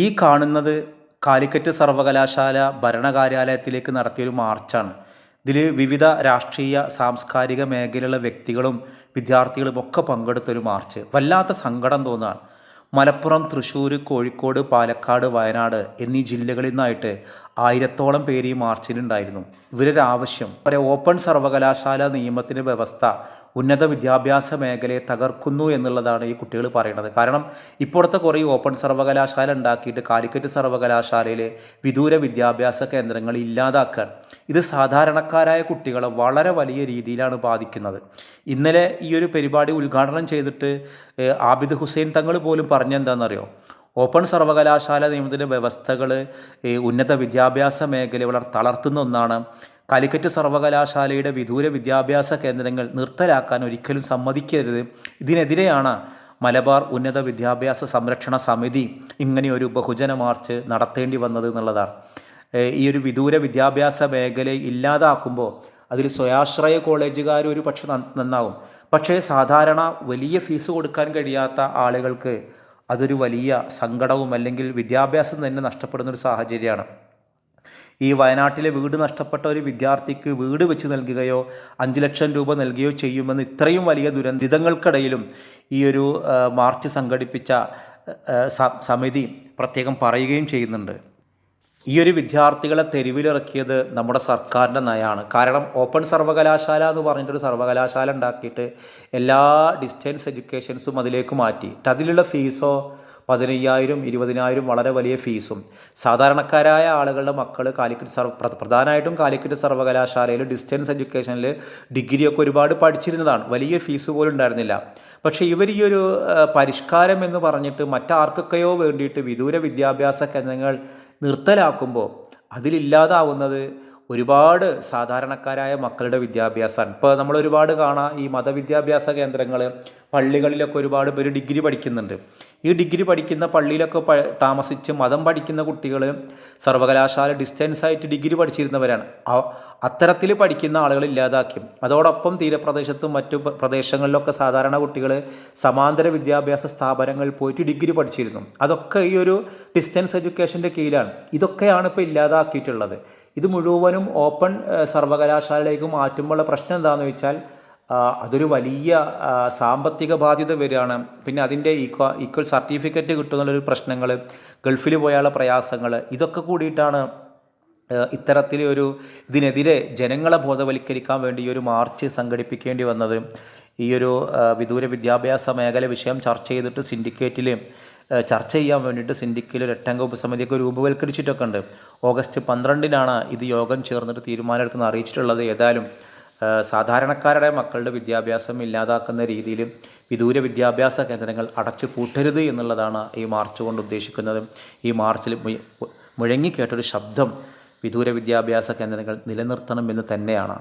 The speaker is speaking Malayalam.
ഈ കാണുന്നത് കാലിക്കറ്റ് സർവകലാശാല ഭരണകാര്യാലയത്തിലേക്ക് നടത്തിയൊരു മാർച്ചാണ്. ഇതിൽ വിവിധ രാഷ്ട്രീയ സാംസ്കാരിക മേഖലയിലുള്ള വ്യക്തികളും വിദ്യാർത്ഥികളും ഒക്കെ പങ്കെടുത്തൊരു മാർച്ച്. വല്ലാത്ത സങ്കടം തോന്നുകയാണ്. മലപ്പുറം തൃശ്ശൂർ കോഴിക്കോട് പാലക്കാട് വയനാട് എന്നീ ജില്ലകളിൽ നിന്നായിട്ട് ആയിരത്തോളം പേര് ഈ മാർച്ചിലുണ്ടായിരുന്നു ഇവരൊരു ആവശ്യം. ഒരു ഓപ്പൺ സർവകലാശാല നിയമത്തിന്റെ വ്യവസ്ഥ ഉന്നത വിദ്യാഭ്യാസ മേഖലയെ തകർക്കുന്നു എന്നുള്ളതാണ് ഈ കുട്ടികൾ പറയുന്നത്. കാരണം ഇപ്പോഴത്തെ കുറേ ഓപ്പൺ സർവകലാശാല ഉണ്ടാക്കിയിട്ട് കാലിക്കറ്റ് സർവകലാശാലയിലെ വിദൂര വിദ്യാഭ്യാസ കേന്ദ്രങ്ങൾ ഇല്ലാതാക്കാൻ ഇത് സാധാരണക്കാരായ കുട്ടികളെ വളരെ വലിയ രീതിയിലാണ് ബാധിക്കുന്നത്. ഇന്നലെ ഈ ഒരു പരിപാടി ഉദ്ഘാടനം ചെയ്തിട്ട് ആബിദ് ഹുസൈൻ തങ്ങൾ പോലും പറഞ്ഞെന്താണെന്നറിയോ? ഓപ്പൺ സർവകലാശാല നിയമത്തിന്റെ വ്യവസ്ഥകൾ ഈ ഉന്നത വിദ്യാഭ്യാസ മേഖല വളരെ തളർത്തുന്ന ഒന്നാണ്. കാലിക്കറ്റ് സർവകലാശാലയുടെ വിദൂര വിദ്യാഭ്യാസ കേന്ദ്രങ്ങൾ നിർത്തലാക്കാൻ ഒരിക്കലും സമ്മതിക്കരുത്. ഇതിനെതിരെയാണ് മലബാർ ഉന്നത വിദ്യാഭ്യാസ സംരക്ഷണ സമിതി ഇങ്ങനെയൊരു ബഹുജന മാർച്ച് നടത്തേണ്ടി വന്നത് എന്നുള്ളതാണ്. ഈ ഒരു വിദൂര വിദ്യാഭ്യാസ മേഖല ഇല്ലാതാക്കുമ്പോൾ അതിൽ സ്വയാശ്രയ കോളേജുകാർ ഒരു പക്ഷെ നന്നാവും. പക്ഷേ സാധാരണ വലിയ ഫീസ് കൊടുക്കാൻ കഴിയാത്ത ആളുകൾക്ക് അതൊരു വലിയ സങ്കടവും അല്ലെങ്കിൽ വിദ്യാഭ്യാസം തന്നെ നഷ്ടപ്പെടുന്ന ഒരു സാഹചര്യമാണ്. ഈ വയനാട്ടിലെ വീട് നഷ്ടപ്പെട്ട ഒരു വിദ്യാർത്ഥിക്ക് വീട് വെച്ച് നൽകുകയോ അഞ്ച് ലക്ഷം രൂപ നൽകുകയോ ചെയ്യുമെന്ന് ഇത്രയും വലിയ ദുരന്തങ്ങൾക്കിടയിലും ഈ ഒരു മാർച്ച് സംഘടിപ്പിച്ച സമിതി പ്രത്യേകം പറയുകയും ചെയ്യുന്നുണ്ട്. ഈ ഒരു വിദ്യാർത്ഥികളെ തെരുവിലിറക്കിയത് നമ്മുടെ സർക്കാരിന്റെ നയമാണ്. കാരണം ഓപ്പൺ സർവകലാശാല എന്ന് പറഞ്ഞിട്ടൊരു സർവകലാശാല ഉണ്ടാക്കിയിട്ട് എല്ലാ ഡിസ്റ്റൻസ് എഡ്യൂക്കേഷൻസും അതിലേക്ക് മാറ്റി. അതിലുള്ള ഫീസോ പതിനയ്യായിരം ഇരുപതിനായിരം വളരെ വലിയ ഫീസും. സാധാരണക്കാരായ ആളുകളുടെ മക്കൾ കാലിക്കറ്റ് സർവ പ്രധാനമായിട്ടും കാലിക്കറ്റ് സർവകലാശാലയിൽ ഡിസ്റ്റൻസ് എഡ്യൂക്കേഷനിൽ ഡിഗ്രിയൊക്കെ ഒരുപാട് പഠിച്ചിരുന്നതാണ്. വലിയ ഫീസ് പോലും ഉണ്ടായിരുന്നില്ല. പക്ഷേ ഇവർ ഈ ഒരു പരിഷ്കാരം എന്ന് പറഞ്ഞിട്ട് മറ്റാർക്കൊക്കെയോ വേണ്ടിയിട്ട് വിദൂര വിദ്യാഭ്യാസ കേന്ദ്രങ്ങൾ നിർത്തലാക്കുമ്പോൾ അതിലില്ലാതാവുന്നത് ഒരുപാട് സാധാരണക്കാരായ മക്കളുടെ വിദ്യാഭ്യാസമാണ്. ഇപ്പോൾ നമ്മൾ ഒരുപാട് കാണാം ഈ മതവിദ്യാഭ്യാസ കേന്ദ്രങ്ങൾ പള്ളികളിലൊക്കെ ഒരുപാട് പേര് ഡിഗ്രി പഠിക്കുന്നുണ്ട്. ഈ ഡിഗ്രി പഠിക്കുന്ന പള്ളിയിലൊക്കെ താമസിച്ച് മതം പഠിക്കുന്ന കുട്ടികൾ സർവകലാശാല ഡിസ്റ്റൻസ് ആയിട്ട് ഡിഗ്രി പഠിച്ചിരുന്നവരാണ്. അത്തരത്തിൽ പഠിക്കുന്ന ആളുകൾ ഇല്ലാതാക്കി. അതോടൊപ്പം തീരപ്രദേശത്തും മറ്റു പ്രദേശങ്ങളിലൊക്കെ സാധാരണ കുട്ടികൾ സമാന്തര വിദ്യാഭ്യാസ സ്ഥാപനങ്ങളിൽ പോയിട്ട് ഡിഗ്രി പഠിച്ചിരുന്നു. അതൊക്കെ ഈ ഒരു ഡിസ്റ്റൻസ് എഡ്യൂക്കേഷന്റെ കീഴിലാണ്. ഇതൊക്കെയാണ് ഇപ്പോൾ ഇല്ലാതാക്കിയിട്ടുള്ളത്. ഇത് മുഴുവനും ഓപ്പൺ സർവകലാശാലയിലേക്ക് മാറ്റുമ്പോഴുള്ള പ്രശ്നം എന്താണെന്ന് വെച്ചാൽ അതൊരു വലിയ സാമ്പത്തിക ബാധ്യത വരികയാണ്. പിന്നെ അതിന്റെ ഈക്വ ഈക്വൽ സർട്ടിഫിക്കറ്റ് കിട്ടുന്നുള്ളൊരു പ്രശ്നങ്ങൾ ഗൾഫിൽ പോയാലുള്ള പ്രയാസങ്ങൾ ഇതൊക്കെ കൂടിയിട്ടാണ് ഇത്തരത്തിലൊരു ഇതിനെതിരെ ജനങ്ങളെ ബോധവൽക്കരിക്കാൻ വേണ്ടി ഈ ഒരു മാർച്ച് സംഘടിപ്പിക്കേണ്ടി വന്നത്. ഈ ഒരു വിദൂര വിദ്യാഭ്യാസ മേഖല വിഷയം ചർച്ച ചെയ്തിട്ട് സിൻഡിക്കേറ്റിൽ ചർച്ച ചെയ്യാൻ വേണ്ടിയിട്ട് സിൻഡിക്കിൽ ഒരു എട്ടംഗ ഉപസമിതിയൊക്കെ രൂപവൽക്കരിച്ചിട്ടൊക്കെ ഉണ്ട്. ഓഗസ്റ്റ് പന്ത്രണ്ടിനാണ് ഇത് യോഗം ചേർന്നിട്ട് തീരുമാനമെടുക്കുന്ന അറിയിച്ചിട്ടുള്ളത്. ഏതായാലും സാധാരണക്കാരുടെ മക്കളുടെ വിദ്യാഭ്യാസം ഇല്ലാതാക്കുന്ന രീതിയിൽ വിദൂര വിദ്യാഭ്യാസ കേന്ദ്രങ്ങൾ അടച്ചു പൂട്ടരുത് എന്നുള്ളതാണ് ഈ മാർച്ച് കൊണ്ട് ഉദ്ദേശിക്കുന്നത്. ഈ മാർച്ചിൽ മുഴ- മുഴങ്ങിക്കേട്ടൊരു ശബ്ദം വിദൂര വിദ്യാഭ്യാസ കേന്ദ്രങ്ങൾ നിലനിർത്തണമെന്ന് തന്നെയാണ്.